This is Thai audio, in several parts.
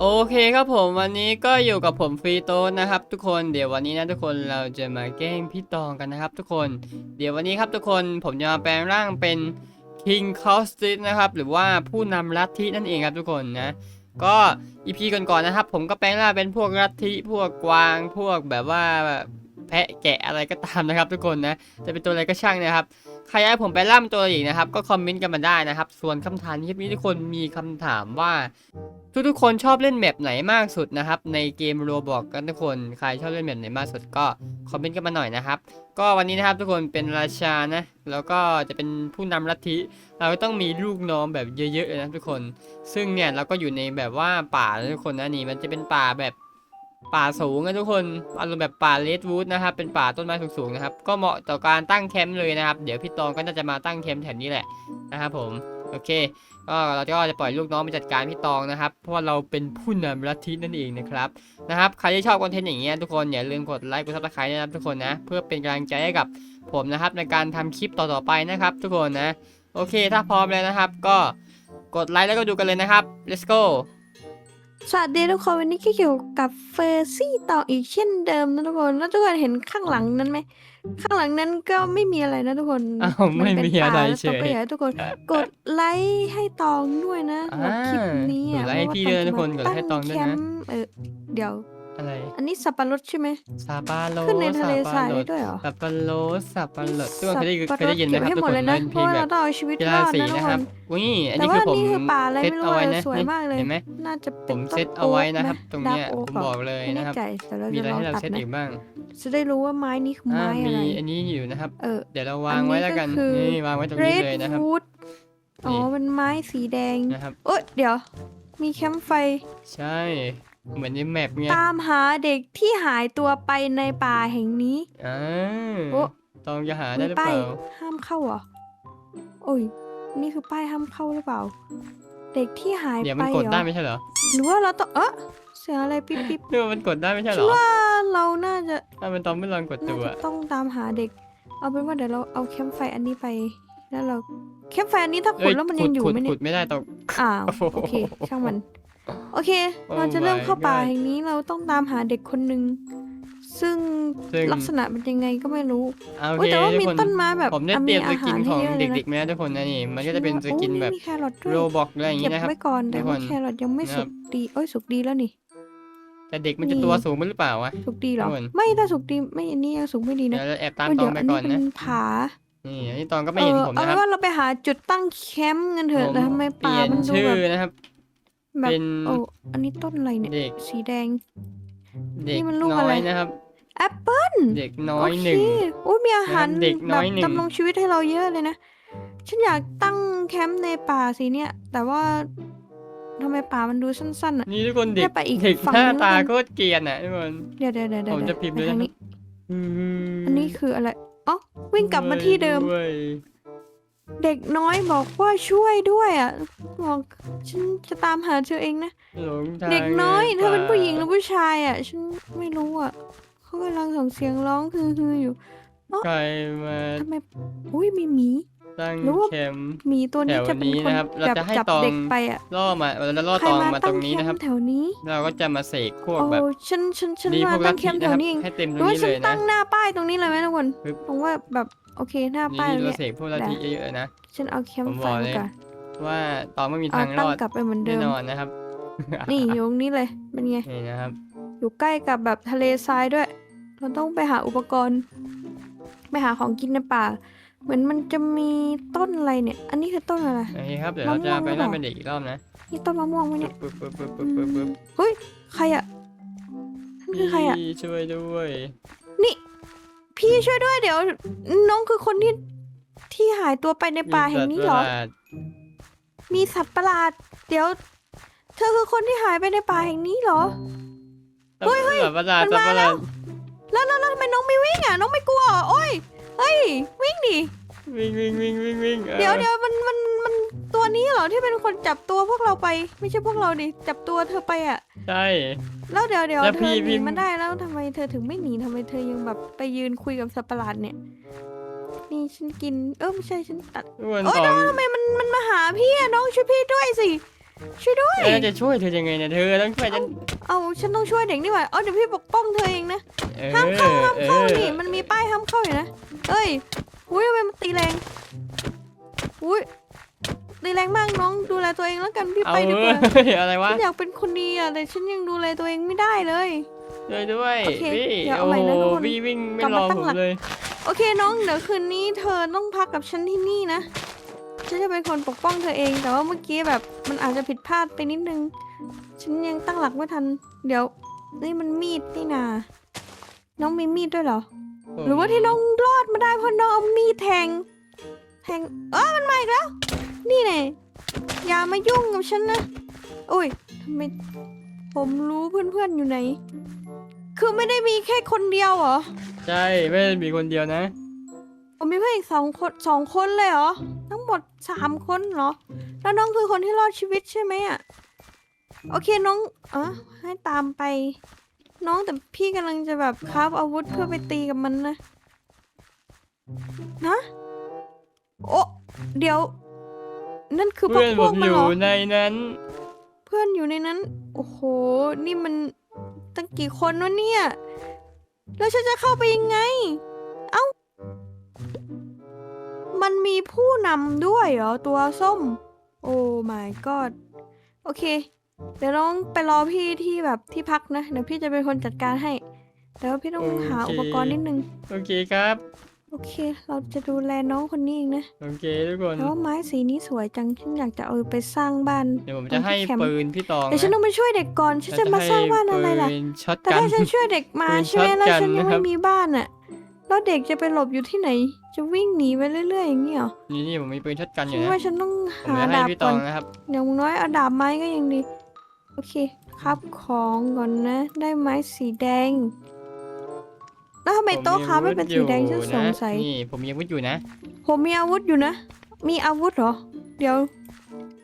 โอเคครับผมวันนี้ก็อยู่กับผมฟรีโต้นะครับ ทุกคนเดี๋ยววันนี้นะทุกคนเราจะมาแกล้งพี่ตองกันนะครับ ทุกคน เดี๋ยววันนี้ครับทุกคนผมจะมาแปลงร่างเป็น King c o s t i s นะครับหรือว่าผู้นำลัทธินั่นเองครับทุกคนนะก็อีพีก่อนๆนะครับ ผมก็แปลงร่างเป็นพวกลัทธิพวกกวางพวกแบบว่าแพะแกะอะไรก็ตามนะครับ ทุกคนนะจะเป็นตัวอะไรก็ช่างนะครับ ใครอยากให้ผมไปล่ำตัวอีกนะครับ ก็คอมเมนต์กันมาได้นะครับ ส่วนคำถามที่นี้ทุกคนมีคำถามว่า ทุกๆคนชอบเล่นแมปไหนมากสุดนะครับ ในเกมโรบอกกันทุกคนใครชอบเล่นแมปไหนมากสุดก็คอมเมนต์กันมาหน่อยนะครับ ก็วันนี้นะครับทุกคนเป็นราชานะ แล้วก็จะเป็นผู้นำลัทธิ เราก็ต้องมีลูกน้องแบบเยอะๆเลยนะทุกคน ซึ่งเนี่ยเราก็อยู่ในแบบว่าป่านะทุกคนนะนี่มันจะเป็นป่าแบบ ป่าสูงนะทุกคนอารมณ์แบบป่าเลดวูดนะครับเป็นป่าต้นไม้สูงๆนะครับก็เหมาะต่อการตั้งแคมป์เลยนะครับ เดี๋ยวพี่ตองก็น่าจะมาตั้งแคมป์แถวนี้แหละนะครับผมโอเคก็เราก็จะปล่อยลูกน้องไปจัดการพี่ตองนะครับ เพราะว่าเราเป็นผู้นำลัทธินั่นเองนะครับนะครับใครที่ชอบคอนเทนต์อย่างเงี้ยทุกคนอย่าลืมกดไลค์กดซับสไครต์นะครับทุกคนนะเพื่อเป็นกำลังใจให้กับผมนะครับในการทำคลิปต่อๆไปนะครับ ทุกคนนะโอเคถ้าพร้อมแล้วนะครับ ก็กดไลค์แล้วก็ดูกันเลยนะครับ let's go สวัสดีทุกคนวันนี้ก็อยู่กับเฟอร์ซี่ต่ออีกเช่นเดิมนะทุกคนแล้วทุกคนเห็นข้างหลังนั้นไหมข้างหลังนั้นก็ไม่มีอะไรนะทุกคนอ้าวนไม่เป็นมีอะไรป่าแล้วเฉยตองก็อยากให้ทุกคนกดไลค์ให้ตองด้วยนะสำหรับคลิปนี้อ่าอะกดไลค์ให้พี่ด้วยนะทุกคนกดไลค์ให้ตองด้วยนะตั้แคมป์เออเดี๋ยว อะไร อันนี้สับปะรดใช่ไหม ซาปาโลขึ้นในทะเลทรายสับปะรได้ดด้วยเหรอ สับปะโลสับปะรดทุกคนเคยได้ยินสับเคปะยรได้ดยินไหมเก็บครับให้ทุกหมคดนเลยมันะนเพเพลราะงว่าแบเราบต้องเอาชีวิตกีรฬาอดสีนะทุกนะคครับนนี่อันแต่นี้ว่าคือผมนี่คือป่าอะไรเซตไม่รู้เอาไว้อะนะสวยมากเลย เห็นไหมน่าจะผมป็นเซต้นตเอาไว้โอ๊กนะครับ ตรงเนี้ยดาร์กโอ๊ผมกบอกเลยไม่นะแน่ครับ ใจแต่เรามีจะอะไรลองให้เราตัดเซตนะอีกบ้างจะได้รู้ว่าไม้นี้คืออ่าไม้อะมีไร อันนี้อยู่นะครับ เออ เดี๋ยวเราวางไว้แล้วกัน อันนี้ก็คือ นี่วางไว้ตรงนี้เลยนะครับ Redwood อ๋อนี่ เป็นไม้สีแดงนะครับ เอ้ยเดี๋ยว มีแคมป์ไฟ ใช่ เหมือนในแมปไงตามหาเด็กที่หายตัวไปในป่าแห่งนี้ อ่าโอ้ตองจะหาได้มีหรือเปป้ายล่าห้ามเข้าเหรอโอ้ย นี่คือป้ายห้ามเข้าหรือเปล่า เด็กที่หายเดี๋ยวไปมันกดเหรได้อไม่ใช่เหรอหรือว่าเราต้องเออเสียงอะไรปิ๊บปิ๊บเออมันกดได้ไม่ใช่เหรฉันอว่าเราน่าจะถ้ามันตองไม่ลองกดน่าดูจะอะต้องตามหาเด็ก เอาเป็นว่าเดี๋ยวเราเอาแคมป์ไฟอันนี้ไป แล้วเราแคมป์ไฟอันนี้ถ้าขุเอ้ดยแล้วมันขุยัดงอยู่ขุดไหมเนี่ขุยดไม่ได้ตองอ้าวโอ้โหโอเคช่างมัน โอเค Oh เราจะเริ่มเข้า my ป่า God แห่งนี้เราต้องตามหาเด็กคนหนึ่งซึ่งซึ่ง ลักษณะเป็นยังไงก็ไม่รู้เอาโอโอ้ยเคแต่ว่าทุกมีคน ต้นไม้แบบผมได้อะเตรียมสอากิหานของให้ยะลยนะเด็กๆมาแล้วทุกคนนะนี่ มันก็จะเป็นสกินแบบโอ้มีแครอทด้วโรยบอกอะไรอย่างเก็งี้บนะครับ ไว้ก่อนแต่ทุกคว่านแครอทยังไม่นะครับสุกดีเอ้ยสุกดีแล้วนี่ แต่เด็กมันจะนี่ ตัวสูงไปหรือเปล่าวะ สุกดีเหรอทุกคน ไม่ถ้าสุกดีไม่อันนี้ยังสุกไม่ดีเดี๋นะยวเราแอบตามเอ้ยตอเดี๋ยงวไปอันก่นี้อนเป็นะนผา นี่อันนี้ตองก็เอไม่เห็นอผมเอานะคเป็รับ นว่าเราไปหาจุดตั้งแคมป์กันเถผอะมแต่ทำไมเปป่าลี่ยนมันดูชื่อแบบนะครับ แบบเป็นโอ้อันนี้ต้นอะไรเนี่ย เด็กสีแดง เด็กนี่มันลูกน้อะอไร ยนะครับ แอปเปิ้ลเด็กน้อโอยเคหนึ่งโอ้ยมีอาหารนะครับเด็กน้อยหนึ่งแบบดำรงชีวิตให้เราเยอะเลยนะ ฉันอยากตั้งแคมป์ในป่าสิเนี่ย แต่ว่าทำไมป่ามันดูสั้นๆอะ นี่ทุกคนเด็กให้ไปอีกเด็กฝั่งหน้านึงตาแล้วกันโคตรเกรียนอะทุกคน เดี๋ยวเดี๋ยวเดี๋ยวเดี๋ยวผมจะพิมพ์ไปด้วยทางนะนี้ อันนี้คืออะไรอ๋อวิ่งกลับมาที่เดิม ว้ย เด็กน้อยบอกว่าช่วยด้วยอะบอกฉันจะตามหาเธอเองนะ หลงทางเด็กน้อยใเธอเป็นผู้หญิงหรือผู้ชายอะ ฉันไม่รู้อะเขากำลังส่งเสียงร้องคือคืออยู่ ใครมาทำไมอุ้ยมีหมี ตั้งหรือว่าแคมป์หมีตัวนี้แถวจะเป็นนี้คนนะครับเราจับจะให้จับตองเด็กไปอะล่อมาเราล่อใครตองมามาตตั้รงงแคนี้มนะครับป์แถวนี้ เราก็จะมาเสกพวกโอ้แบบฉันฉันฉันดีมาพวกลัตั้ทงแคธิมป์แถนะควรับนี้เองให้เต็มหตรรืงอว่านี้ฉัเลนยตั้นะงหน้าป้ายตรงนี้เลยไหมทุกคนปึ๊บผมว่าแบบโอเคหน้านี่ป้ายตรงเราเนี้ยเสกพวกลัทธิเยอะๆนะฉันเอาแคมผมป์บไฟอกมาเลยก่อนว่าตองไม่มีเอาทางรตั้งอดกลับไปเหมือนเดิแน่มนอนนะครับ นี่อยู่ตรงนี้เลยเป็นไงนี่นะครับ อยู่ใกล้กับแบบทะเลทรายด้วย เราต้องไปหาอุปกรณ์ ไปหาของกินในป่า เหมือนมันจะมีต้นอะไรเนี่ย อันนี้คือต้นอะไร โอเคครับ เดี๋ยวเราจะมะม่วงไปหรือเปเล่าล่าเป็นเด็กอีกรอบนะนี่ต้นมะม่วงไหมเนี่ยปึ๊บปึ๊บปึ๊บปึ๊บปึ๊บปึ๊บเฮ้ย ใครอะนั่นคือใครอะพี่ช่วยด้วย นี่ พี่ช่วยด้วยเดี๋ยว น้องคือคนที่ที่หายตัวไปในป่าแห่งนี้เหรอ มีสัตว์ประหลาดมีสัตว์ประหลาดเดี๋ยว เธอคือคนที่หายไปในป่าแห่งนี้เหรอ เฮ้ยสัตว์ประหลาดมันสัตว์มาประหแล้ลาดวแล้วแล้วแล้วทำไมน้องไม่วิ่งอะ น้องไม่กลัวเหรอโอ้ย เฮ้ย วิ่งดิวิ่งวิ่งวิ่งวิ่งวิ่งออเดี๋ยวเดี๋ยวมันมันมันตัวนี้เหรอที่เป็นคนจับตัวพวกเราไป ไม่ใช่พวกเราดิจับตัวเธอไปอะ ใช่ แล้วเดี๋ยวเดี๋ยวแล้วเธพี่อหพี่ นีมาได้แล้วทำไมเธอถึงไม่หนีทำไมเธอยังแบบไปยืนคุยกับสัตว์ประหลาดเนี่ย นี่ฉันกินเออไม่ใช่ฉันตัดทุกคนโอ๊ยตองทำไมมันมันมาหาพี่อะน้องช่วยพี่ด้วยสิ ช่วยด้วยเออจะช่วยเธอยังไงเนี่ยเธอต้องช่วยฉันเอาฉันต้องช่วยเด็กนี่หว่าเอาเดี๋ยวพี่ปกป้องเธอเองนะเออห้ามเข้าห้ามเข้าออนี่มันมีป้ายห้ามเข้าอยู่นะเอ้ยอุ้ยทำไมมันตีแรงอุ้ยตีแรงมากน้องดูแลตัวเองแล้วกันพี่เอาไปดีกว่าเว้ยอะไรวะฉันอยากเป็นคนดีอะแต่ฉันยังดูแลตัวเองไม่ได้เลย ช่วยด้วยโอเคพี่เดี๋ยวเอาโอ้ใหม่โหนะทุกคนพี่วิ่งไม่กลับรมาอตั้ผงมหลัก เลย โอเคน้องเดี๋ยวคืนนี้เธอต้องพักกับฉันที่นี่นะ ฉันจะเป็นคนปกป้องเธอเอง แต่ว่าเมื่อกี้แบบมันอาจจะผิดพลาดไปนิดนึง ฉันยังตั้งหลักไม่ทัน เดี๋ยว นี่มันมีดนี่นา น้องมีมีดด้วยเหรอ หรือว่าที่น้องรอดมาได้เพราะน้องเอามีดแทง แทง เออมันมาอีกแล้ว นี่ไงอย่ามายุ่งกับฉันนะอุ้ยทำไมผมรู้เพื่อนๆอยู่ไหน คือไม่ได้มีแค่คนเดียวเหรอ ใช่ ไม่ได้มีคนเดียวนะ ผมมีเพื่อนอีกสองคนสองคนเลยเหรอทั้ง หมดสามคนเหรอ แล้วน้องคือคนที่รอดชีวิตใช่ไหมอะโอเคน้องเออให้ตามไป น้องแต่พี่กำลังจะแบบคราฟอาวุธเพื่อไปตีกับมันนะนะโอ้เดี๋ยว นั่นคือพวเพื่กอนพผวกมมัอนเหรยู่อในนั้น เพื่อนอยู่ในนั้น โอ้โห นี่มันตั้งกี่คนวะเนี่ย แล้วฉันจะเข้าไปยังไง มันมีผู้นำด้วยเหรอ ตัวส้ม โอ้ my god โอเค เดี๋ยวน้องไปรอพี่ที่แบบที่พักนะ เดี๋ยวพี่จะเป็นคนจัดการให้ แต่ว่าพี่ต้องโอเคหาอุปกรณ์นิดนึง โอเคครับ โอเค เราจะดูแลน้องคนนี้เองนะ โอเคทุกคนแต่ว่าไม้สีนี้สวยจัง ฉันอยากจะเอาไปสร้างบ้าน เดี๋ยวผมจะให้ตรงที่แคมป์ปืนพี่ตองแต่ฉันต้องไปช่วยเด็กก่อน ฉันจะมาสร้างบ้านอะไรล่ะปืนช็อตแต่กันถ้าฉันช่วยเด็กมาปืนใช่ไหมช็อตแล้วกันฉันยังนะครัไม่บมีบ้านอะ แล้วเด็กจะไปหลบอยู่ที่ไหน จะวิ่งหนีไปเรื่อยๆอย่างนี้เหรอนี่นี่ผมมีปืนช็อตกันอฉัยู่นนะว่าฉันต้องผมหาจะให้ดาบพี่ตก่อองนนะครับอย่างน้อยเอาดาบไม้ก็ยังดี โอเค ครับของก่อนนะ ได้ไม้สีแดง แล้วทำไมโต๊ะค้าไม่เป็นสีแดงฉันสงสัย นี่ผมมีอาวุธอยู่นะ ผมมีอาวุธอยู่นะ มีอาวุธเหรอ เดี๋ยว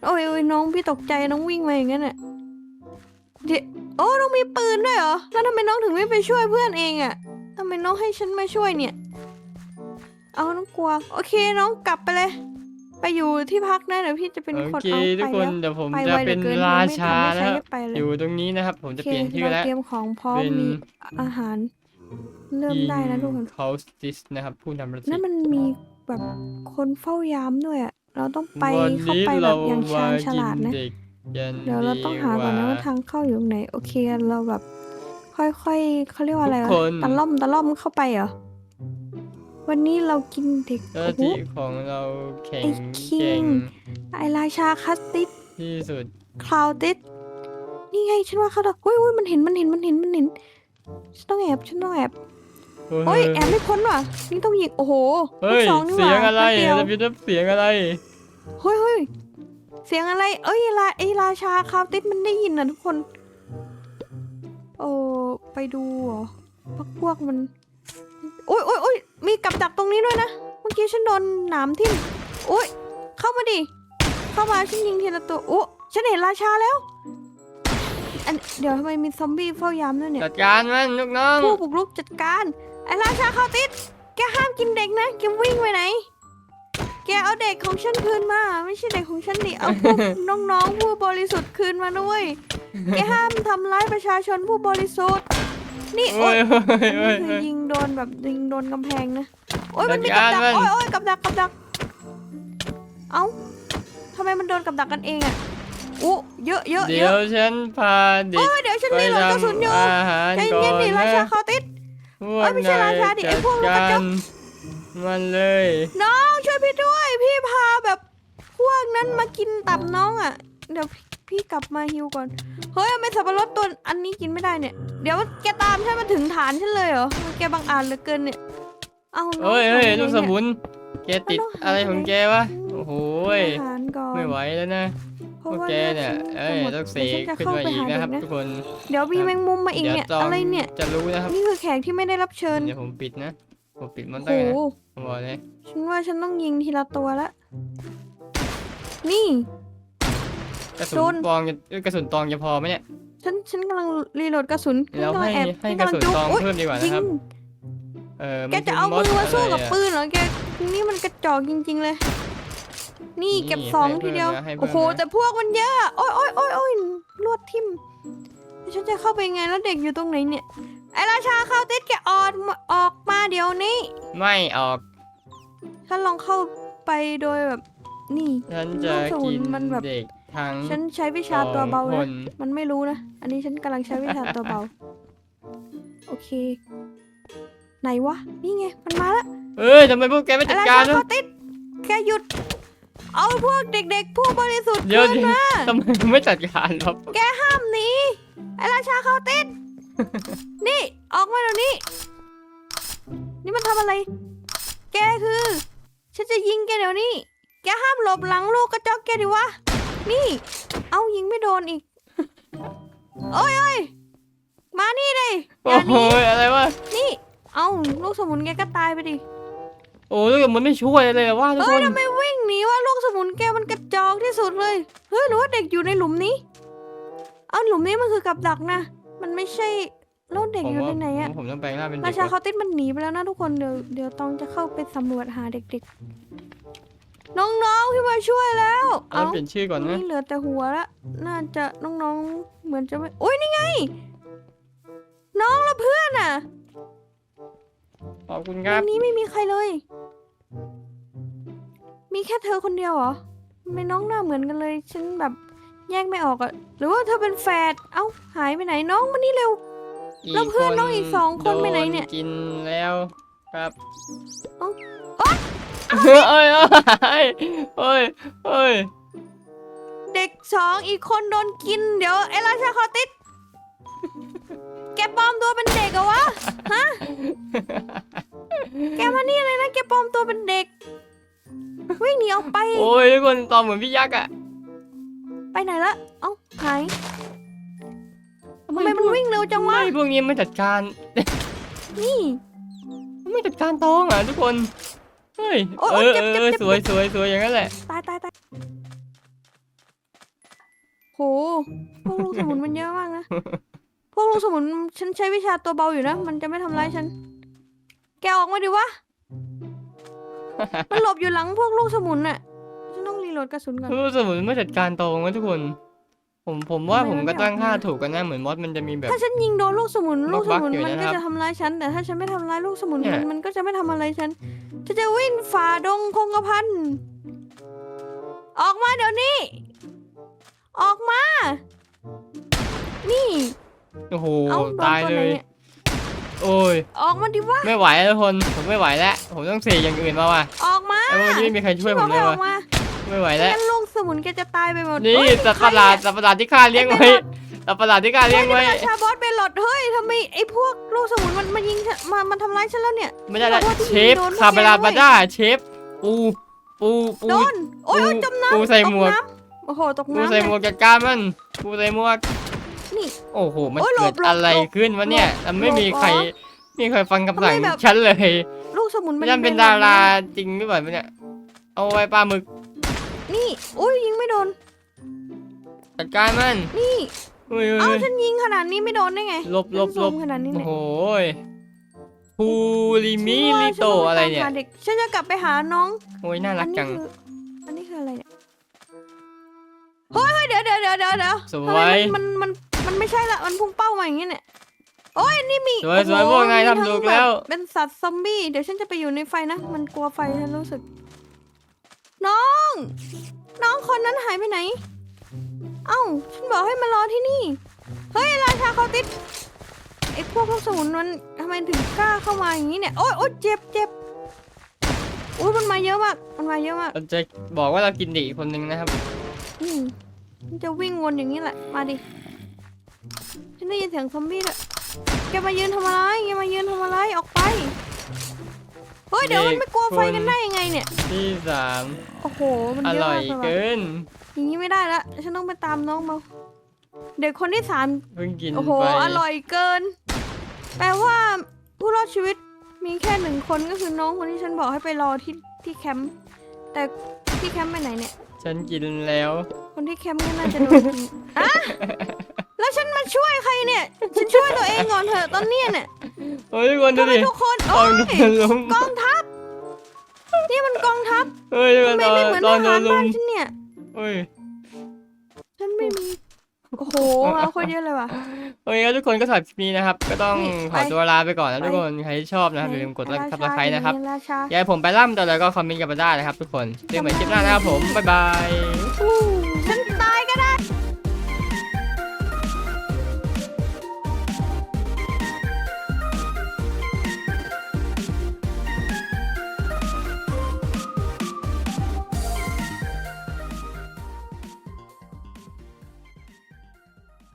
โอ้ยโอ้ยน้องพี่ตกใจน้องวิ่งมาอย่างนั้นอะเดี๋ยวโอ้น้องมีปืนด้วยเหรอ แล้วทำไมน้องถึงไม่ไปช่วยเพื่อนเองอะ ทำไมน้องให้ฉันมาช่วยเนี่ย เอาน้องกลัว โอเคน้องกลับไปเลย ไปอยู่ที่พักนะเดี๋ยวพี่จะเป็นโอคนเคเอาทุกไปคนแล้ว เดี๋ยวผมไปจะไวเหลืเป็อนเกินราไม่ชาทำให้นะใช้ครับได้ไปเลย อยู่ตรงนี้นะครับ ผมจะโอเคเปลี่ยนชื่อเราแล้วเตรียมของพร้อมเป็น มีอาหาร เริ่มได้นะทุกคนเขาสติสนะครับผู้นำประเทนั่ศนมันมีแบบคนเฝ้ายามด้วยอะเราต้องไปวันเข้านี้ไปแบเราบอย่างมาชาญฉกินลาดนะเด็กกันเดี๋ยวเราต้องหาก่อนนะว่าทางเข้าอยู่ตรงไหนโอเคเราแบบ ค่อยๆเขาเรียกว่าอะไรทุวะกคน ตะล่อมตะล่อมเข้าไปเหรอ วันนี้เรากินเด็กเจ้าหโอ้น้าโห ที่ของเราแข็งไอ้คิง เก่งไอราชาคัสติสที่สุด คลาวติสนี่ไงฉันว่าเขาตะอุ้ยอุ้ยมันเห็นมันเห็นมันเห็นมันเห็นฉันต้องแอบฉันต้องแอบโอ้ยแอบไม่พ้นว่ะนี่ต้องยิงโอ้โหเฮ้ยลูกซองนี่หเสีว่ายงอะไรแป๊บเดียว จะพิทับเสียงอะไร เฮ้ยเฮ้ยเสียงอะไร เอ้ยลาไอราชาคาวติสมันได้ยินนะทุกคน โอ้ไปดูเหรอพักพวกมันโอ้ยโอ้ยโอ้ยมีกับดักตรงนี้ด้วยนะ เมื่อกี้ฉันโดนหนามทิ่มโอ้ยเข้ามาดิ เข้ามาฉันยิงทีละตัวโอ้ฉันเห็นราชาแล้ว อันเดี๋ยวทำไมมีซอมบี้เฝ้ายามด้วยเนี่ยจัดการมันลูกน้องผู้บุกรุกจัดการไอ้ราชาคาวติสแกห้ามกินเด็กนะแกวิ่งไปไหน แกเอาเด็กของฉันคืนมา ไม่ใช่เด็กของฉันดิเอาพวกน้องๆผู้บริสุทธิ์คืนมาด้วย แกห้ามทำร้ายประชาชนผู้บริสุทธิ์ นี่โอ้โอ๊ยยโอ้ยอันโอ้ยโอ้ยนี้คือยิงโดนแบบยิงโดนกำแพงนะโอ๊ยมันมีจักับดดัการกมันโอ๊ยโอ๊ยกับดักกับดัก เอ้าทำไมมันโดนกับดักกันเองอะอู้เยอะเยอะเยเดี๋ยอะวฉันพาเด็กโอ้ยเดี๋ยวฉันไปมีโหลดกระสุนอยู่ทำอาหารใจก่อเย็นนดิรานะชาคาวติสพเอ้ยไม่ใช่ราชาดิไอ้พวกลูกกระจอกมันเลยน้องช่วยพี่ด้วย พี่พาแบบพวกนั้นมากินตับน้องอะ่ะเดี๋ยวพี่ พี่กลับมาฮิวก่อน เฮ้ยทำไมสับปะรดตัวอันนี้กินไม่ได้เนี่ย เดี๋ยวแกตามฉันมาถึงฐานฉันเลยเหรอ แกบังอาจเหลือเกินเนี่ย เอาน้องเฮ้ยเฮ้ยทำไงลูกสเนี่ยมุน แกติดมันต้องหาอะไรของแกวะ โอ้โหยอาหารก่อนไม่ไหวแล้วนะเพพราะวกว่าแกเนี่ยลืเอ้ยดฉันจะหมดต้องเสดี๋ยวกฉันจะขึ้นเข้ามาไปอีกหานะครับเด็กทุกคน เดี๋ยวมีแมงมุมมาอีกเดี๋ยวเนี่ยจองอะไรเนี่ย จะรู้นะครับ นี่คือแขกที่ไม่ได้รับเชิญ เดี๋ยวผมปิดนะ ผมปิดมอนโอ้เตอโหร์นะผมบอกเลย ฉันว่าฉันต้องยิงทีละตัวละ นี่ก ระสุโดนนตองจะเอ้ยกระสุนตองจะพอไหมเนี่ย ฉันฉันกำลังรีโหลดกระสุนฉันเรากำลัให้งแอบให้ฉันกระกำลังสุนจุกตองอุ๊ยเพิ่มดีกว่ายินะครับ งเออแกนจะป็นเอามือมาสู้กับดะไรอะปืนเหรอแกนี่มันกระจอกจริง ๆเลย นี่นี่เก็บสองให้เพิ่ทีมเดียวนะให้เพิ่มโอ้โหนะ แต่พวกมันเยอะโอ้ยโอ้ยโอ้ยโอ้ยลวดทิ่มฉันจะเข้าไปไงแล้วเด็กอยู่ตรงไหนเนี่ยไอราชาเข้าติดแกออกมาออกมาเดี๋ยวนี้ไม่ออก ฉันลองเข้าไปโดยแบบ นี่ ฉันจะลูกสมุกินนมันแบบเด็ก ทั้งฉันใช้วิชาตัวเบาสองคนะนมันไม่รู้นะ อันนี้ฉันกำลังใช้วิชาตัวเบา โอเค ไหนวะ นี่ไง มันมาแล้วเอ้ยทำไมพวกแกไม่ไอจัดราการชาด้วยเข้าติดแกหยุด เอาพวกเด็กๆ ผู้บริสุทธิ์เดี๋ยวขึ้นเดี๋ยวมา ทำไมไม่จัดการหรอกแกห้ามหนีไอราชาเข้าติด นี่ออกมาเดี๋ยวนี้ นี่มันทำอะไร แกคือ ฉันจะยิงแกเดี๋ยวนี้ แกห้ามหลบหลังลูกกระจอกแกดิวะ นี่ เอายิงไม่โดนอีกโอ้ยโอ้ยมานี่เลยอโอ้ย่าหโหนีอะไรวะนี่ เอาลูกสมุนแกก็ตายไปดิโอ้ยมันไม่ช่วยเลยอะว่าทุกเฮ้คยนทำไมวิ่งหนีว่าลูกสมุนแกมันกระจอกที่สุดเลยเฮ้ยหรือว่าเด็กอยู่ในหลุมนี้ เอาหลุมนี้มันคือกับดักนะ มันไม่ใช่แล้วเด็กผมอยู่ว่าในไหนอะผมต้องแปลงร่างเป็นเด็รากชาก่อนเขาติดมันหนีไปแล้วนะทุกคนเดี๋ยวเดี๋ยวตองจะเข้าไปสำรวจหาเด็กๆ น้องๆที่มาช่วยแล้วเอาเอาเปลี่ยนชื่อก่อนนะนี่เหลือแต่หัวละ น่าจะน้องๆ เหมือนจะไม่โอ้ยนี่ไง น้องและเพื่อนอะขอบคุณคในรับนี้ไม่มีใครเลย มีแค่เธอคนเดียวเหรอทำไม่น้องหน้าเหมือนกันเลย ฉันแบบแยกไม่ออกอะหรือว่าเธอเป็นแฝดเอ้าหายไปไหนน้องมานี่เร็ว แล้วเพื่อนน้องอีกสองคนไปไหนเนี่ยโดกินแล้วครับ เอ้าเอ้ยเอ้ยเอ้ยเอ้ยเอ้ยเด็กสองอีกคนโดนกินเดี๋ยวเอลาชาคอติสแกปลอมตัวเป็นเด็กเหรอวะฮะแกมานี่เลยนะแกปลอมตัวเป็นเด็กวิ่งหนีออกไปโอ้ยทุกคนตอบเหมือนพี่ยักษ์อะไปไหนละเอ้าหายทำไมมันวิ่งเร็วจังวะไม่พวกนี้ไม่จัดการนี่ไม่จัดการตองอะทุกคน เฮ้ยโอ๊ยเอโอ๊ยอเจ็บเอเจ็บอเจ็บ สวยสวยสวยอย่างนั้นแหละ ตายตายตายโห พวกลูกสมุนมันเยอะมากนะ พวกลูกสมุนฉันใช้วิชาตัวเบาอยู่นะ มันจะไม่ทำร้ายฉัน แกออกมาดิวะ มันหลบอยู่หลังพวกลูกสมุนน่ะ ฉันต้องรีโหลดกระสุนก่อน รู้สมุนไม่จัดการตองนะทุกคน ผมผมว่าทำไมผมมันไม่ก็ตั้งออกมา ค่าถูกกันนะเหมือนมอสมันจะมีแบบ ถ้าฉันยิงโดนลูกสมุนบัลูกกสมุนบักอยู่มันนะก็ครับจะทำร้ายฉัน แต่ถ้าฉันไม่ทำร้ายลูกสมุนเนี่มัยนมันก็จะไม่ทำอะไรฉัน ฉันจะวิ่งฝ่าดงคงกระพัน ออกมาเดี๋ยวนี้ ออกมา นี่ โอ้โห เอาโดนตายตัวเลไหนย เนี่ยโอ้ย ออกมาดิวะ ไม่ไหวแล้วทุกคน ผมไม่ไหวแล้ว ผมต้องเสกอย่างอื่นมาว่ะออกมาไอ้พวกนี้ไม่มีใครช่วยผมบเลอยกให้อว่ะอกมาไม่ไหวไม่แล้ว งั้นลูกสมุนแกจะตายไปหมดนี่เฮ้ยสัตว์ประหลาดสัตว์ประหลาดที่ข้าเลี้ยงไว้ สัตว์ประหลาดที่ข้าใครเลี้ยงเนี่ยไว้เฮ้ยนี่มันราชาบอสเบลลอดเฮ้ยทำไมไอ้พวกลูกสมุนมันมายิงฉันมามันทำร้ายฉันแล้วเนี่ย ไม่ได้ละขอโทษที่เชฟโดนพวกคาเบลาแกด้วยบาด้าเชฟปูปูปู โดนโอ้ยโอ้ยจมน้ำปูใส่หมวก ตน้ำโอ้โหตกปูน้ำใส่หมวกจัดการมันปูใส่หมวก นี่ โอ้โห มันโอ้ยหลเกิบดหลบอะไรหลบขึ้นวะเนี่ยหลบไม่มีหลบใครอ๋อไม่เคยฟังคำสั่งทำไมแบบ ฉันเลยลูกสมุนมันฉันเป็นแบบดาราจริงหรือเปล่าเนี่ย เอาไว้ปลาหมึกนี่อุ้ยยิงไม่โดนจัดการมัน นี่ อุ้ยอุ้ยเอาอุ้ยฉันยิงขนาดนี้ไม่โดนได้ไงหลบหลบหลบฉันซูมขนาดนี้โอ้เนี่ยโหยภูริมิลิโตอะไรเนี่ย ฉัว่าฉัต้งปตามหาเด็กฉันจะกลับไปหาน้องโอ้ยน่ารักจัง อันนี้คืออันนี้คืออะไรเนี่ยเฮ้ยเฮ้ยเดี๋ยวเดี๋ยวเดี๋ยวเดี๋ยวเดี๋ยวสทำวไมยมันมันมันมันไม่ใช่ละมันพุ่งเป้ามาอย่างนี้เนี่ยโอ้ยนี่มีสวยโอ้โหสวยพวกนายมีทำถูกแล้วบบเป็นสัตว์ซอมบี้เดี๋ยวฉันจะไปอยู่ในไฟนะมันกลัวไฟฉันรู้สึก น้อง น้องคนนั้นหายไปไหน เอ้า ฉันบอกให้มารอที่นี่ เฮ้ย ราชาเขาติดไอ้พวกลูกสมุนมันทำไมถึงกล้าเข้ามาอย่างนี้เนี่ย โอ๊ยโอ๊ยเจ็บเจ็บอุ้ยมันมาเยอะมาก มันมาเยอะมาก เราจะบอกว่าเรากินเด็กอีกคนนึงนะครับ อืมมันจะวิ่งวนอย่างนี้แหละ มาดิ ฉันได้ยินเสียงซอมบี้ด้วยแกมายืนทำอะไรแกมายืนทำอะไร ออกไป เฮ้ย เดี๋ยวมันไม่กลัวไฟกันได้ยังไงเนี่ย ที่สามโอ้โห มันอเยอะร่อยมากเลยว่ะ เกิน อย่างนี้ไม่ได้ละฉันต้องไปตามน้องมาเด็กคนที่สามเพิ่งกินโอ้โหไปอร่อยเกิน แปลว่าผู้รอดชีวิตมีแค่หนึ่งคนก็คือน้องคนที่ฉันบอกให้ไปรอที่ที่แคมป์แต่ที่แคมป์ไปไหนเนี่ย ฉันกินแล้ว คนที่แคมป์ก็น่าจะโดนกินอะแล้วฉันมาช่วยใครเนี่ย ฉันช่วยตัวเองก่อนเถอะตอนเนี้ยเนี่ยโอ้ยทุกคนดูทำไมดิ ทุกคนกอโอ้งยโดนล้ม กองทัพนี่มันกองทัพเฮ้ยทำไมตอนไม่เหมือนตทอนโดหารนลุบ้านมฉันเนี่ย เฮ้ย ฉันไม่มี โอ้โหมาคนเยอะเลยว่ะ โอเคครับทุกคนก็สำหรับคลิปนี้นะครับ ก็ต้องนี่ขอไปตัวลาไปก่อนนะไปทุกคนใครที่ชอบนะครับอย่าลืมกดไลค์ซับสไครต์นะครับราชาอยากให้ผมไปล่ำแต่อะไรก็คอมเมนต์กันมาได้นะครับทุกคนเจอกันใหม่คลิปหน้านะครับผมบ๊ายบายอู้ฉันตาย